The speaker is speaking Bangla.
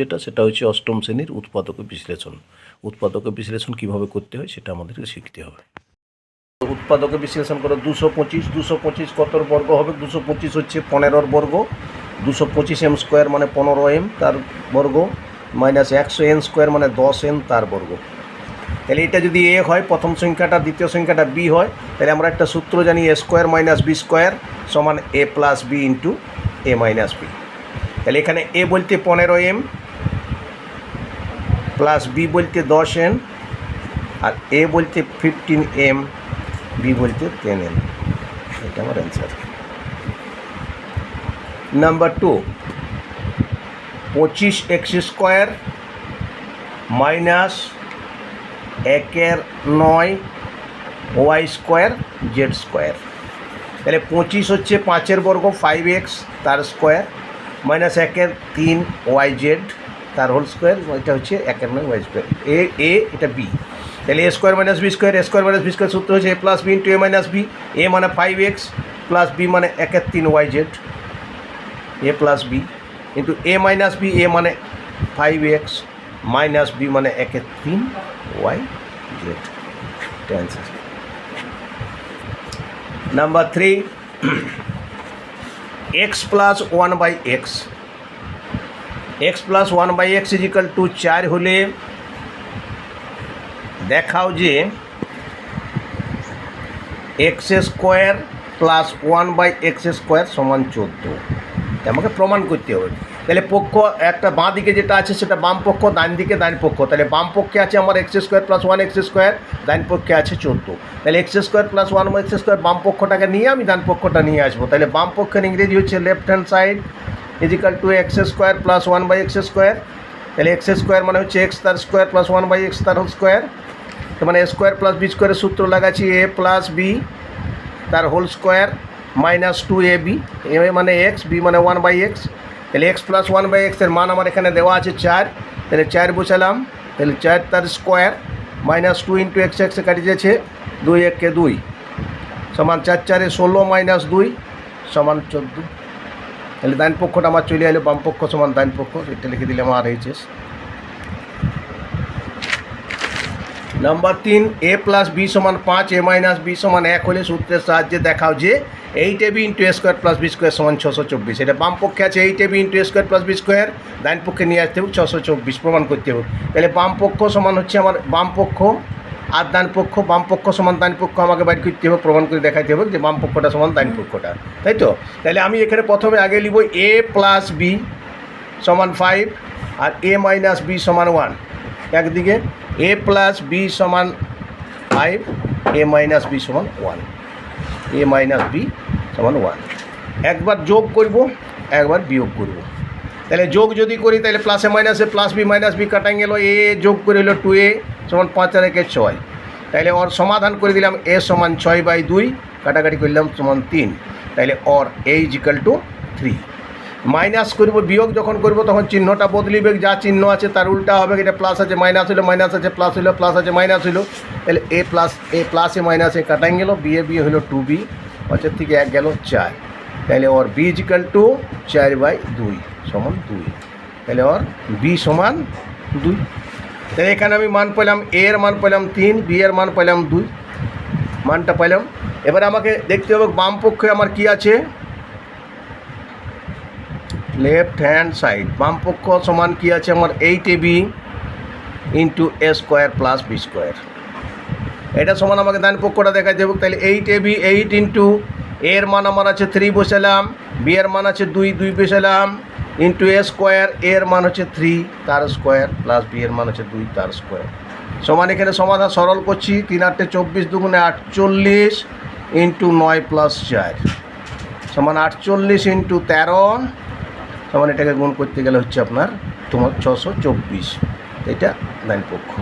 যেটা, সেটা হচ্ছে অষ্টম শ্রেণির উৎপাদক বিশ্লেষণ। উৎপাদক বিশ্লেষণ কীভাবে করতে হয় সেটা আমাদেরকে শিখতে হবে। উৎপাদক বিশ্লেষণ করো, দুশো পঁচিশ দুশো পঁচিশ কতর বর্গ হবে? দুশো পঁচিশ হচ্ছে পনেরোর বর্গ। দুশো পঁচিশ এম স্কোয়ার মানে পনেরো এম তার বর্গ, মাইনাস একশো এন স্কোয়ার মানে দশ এন তার বর্গ। তাহলে এটা যদি এ হয়, প্রথম সংখ্যাটা, দ্বিতীয় সংখ্যাটা বি হয়, তাহলে আমরা একটা সূত্র জানি, A square minus B square সমান A plus B into A minus B. তাহলে এখানে এ বলতে পনেরো এম প্লাস বি বলতে দশ এন, আর এ বলতে ফিফটিন এম, বি বলতে টেন এম এটা আমার অ্যান্সার নাম্বার টু পঁচিশ এক্স স্কোয়ার মাইনাস একের নয় ওয়াই স্কোয়ার জেড স্কোয়ার। তাহলে পঁচিশ হচ্ছে পাঁচের বর্গ ফাইভ এক্স তার স্কোয়ার, মাইনাস একের তিন ওয়াই জেড। তার হোল স্কোয়ার এটা হচ্ছে একের নয় ওয়াই স্কোয়ার। এ এ, এটা বি। তাহলে A square minus B square, A square minus B square সূত্র হচ্ছে A plus B into A minus B. A মানে ফাইভ এক্স প্লাস বি মানে একের তিন Y Z. A plus B কিন্তু এ মাইনাস বি, এ মানে ফাইভ এক্স মাইনাস বি মানে একের তিন Y Z. Answer number three X plus one by X X plus one by X equal to চার হলে দেখাও যে X square plus one by X square সমান চোদ্দ। আমাকে প্রমাণ করতে হবে। তাহলে পক্ষ একটা বাঁ দিকে যেটা আছে সেটা বাম পক্ষ, ডান দিকে ডান পক্ষ। তাহলে বাম পক্ষে আছে আমার X square plus one X square ডান পক্ষে আছে চোদ্দ। তাহলে X square plus one X square বাম পক্ষটাকে নিয়ে আমি ডান পক্ষটা নিয়ে আসব। তাহলে বাম পক্ষের ইংরেজি হচ্ছে left hand side equal to X square plus one by X square. তাহলে এক্স স্কোয়ার মানে হচ্ছে এক্স তার square plus one by X তার হোল স্কোয়ার। মানে স্কোয়ার প্লাস বি স্কোয়ারের সূত্র লাগাচ্ছি এ প্লাস বি তার whole square minus two A B. A মানে এক্স, বি মানে ওয়ান বাই এক্স। তাহলে এক্স প্লাস ওয়ান বাই এক্সের মান আমার এখানে দেওয়া আছে চার। তাহলে চার বসালাম। তাহলে চার তার square minus two into X এক্সে কাটি যাচ্ছে দুই এককে দুই। সমান চার চারে ষোলো মাইনাস দুই সমান চোদ্দ। তাহলে ডাইন পক্ষটা আমার চলে এলো বাম পক্ষ সমান ডাইন পক্ষ, এটা লিখে দিলে আমার এইচএস নাম্বার তিন এ প্লাস বি সমান পাঁচ এ মাইনাস বি সমান এক হলে সূত্রের সাহায্যে দেখাও যে eight A B into A square plus B square সমান ছশো চব্বিশ। এটা বাম পক্ষে আছে eight A B into A square plus B square ডাইন পক্ষে নিয়ে আসতে হবে ছশো চব্বিশ, প্রমাণ করতে হবে। তাহলে বাম পক্ষ সমান হচ্ছে আমার, বাম পক্ষ আর ডান পক্ষ বাম পক্ষ সমান ডান পক্ষ আমাকে বাইর করতে হবে, প্রমাণ করে দেখাতে হবে যে বাম পক্ষটা সমান ডান পক্ষটা তাই তো? তাহলে আমি এখানে প্রথমে আগে লিখব এ প্লাস বি সমান ফাইভ আর এ মাইনাস বি সমান ওয়ান একদিকে এ প্লাস বি সমান ফাইভ এ মাইনাস বি সমান ওয়ান এ মাইনাস বি সমান ওয়ান একবার যোগ করব, একবার বিয়োগ করব। তাহলে যোগ যদি করি তাহলে প্লাসে মাইনাসে প্লাস বি মাইনাস বি কাটাই গেল এ যোগ করে হলো টু এ সমান পাঁচ আর একে ছয়। তাহলে ওর সমাধান করে দিলাম এ সমান ছয় বাই দুই, কাটাকাটি করলাম সমান তিন। তাহলে or A equal to three minus করব, বিয়োগ যখন করব, তখন চিহ্নটা বদলিবে যা চিহ্ন আছে তার উল্টা হবে, এটা প্লাস আছে মাইনাস হলো মাইনাস আছে প্লাস হলো প্লাস আছে মাইনাস হলো। তাহলে এ প্লাস এ প্লাস প্লাসে মাইনাসে কাটাই গেল বি এ বি হলো টু বি পাঁচের থেকে এক গেল চার। তাহলে ওর বি ইজিক্যাল টু চার বাই দুই, সমান দুই। তাহলে ওর বি সমান দুই। তাহলে এখানে আমি মান পেলাম এ এর মান পেলাম তিন বি এর মান পেলাম দুই। মানটা পেলাম এবারে আমাকে দেখতে হবে বাম পক্ষে আমার কি আছে? লেফট হ্যান্ড সাইড বাম পক্ষ সমান কি আছে আমার? Eight A B into A square plus B square এটা সমান আমাকে ডান পক্ষটা দেখাতে হবে। তাহলে eight A B eight into এর মান আমার আছে থ্রি বসালাম বি এর মান আছে দুই দুই বসালাম। ইন্টু এ স্কোয়ার এর মান হচ্ছে থ্রি তার স্কোয়ার প্লাস বি এর মান হচ্ছে দুই, তার স্কোয়ার সমান এখানে সমাধান সরল করছি, তিন আটটে চব্বিশ দুগুণে আটচল্লিশ ইন্টু নয় প্লাস চার। সমান আটচল্লিশ ইন্টু তেরো, সমান এটাকে গুণ করতে গেলে হচ্ছে আপনার তোমার ছশো চব্বিশ। এটা ডাইন পক্ষ।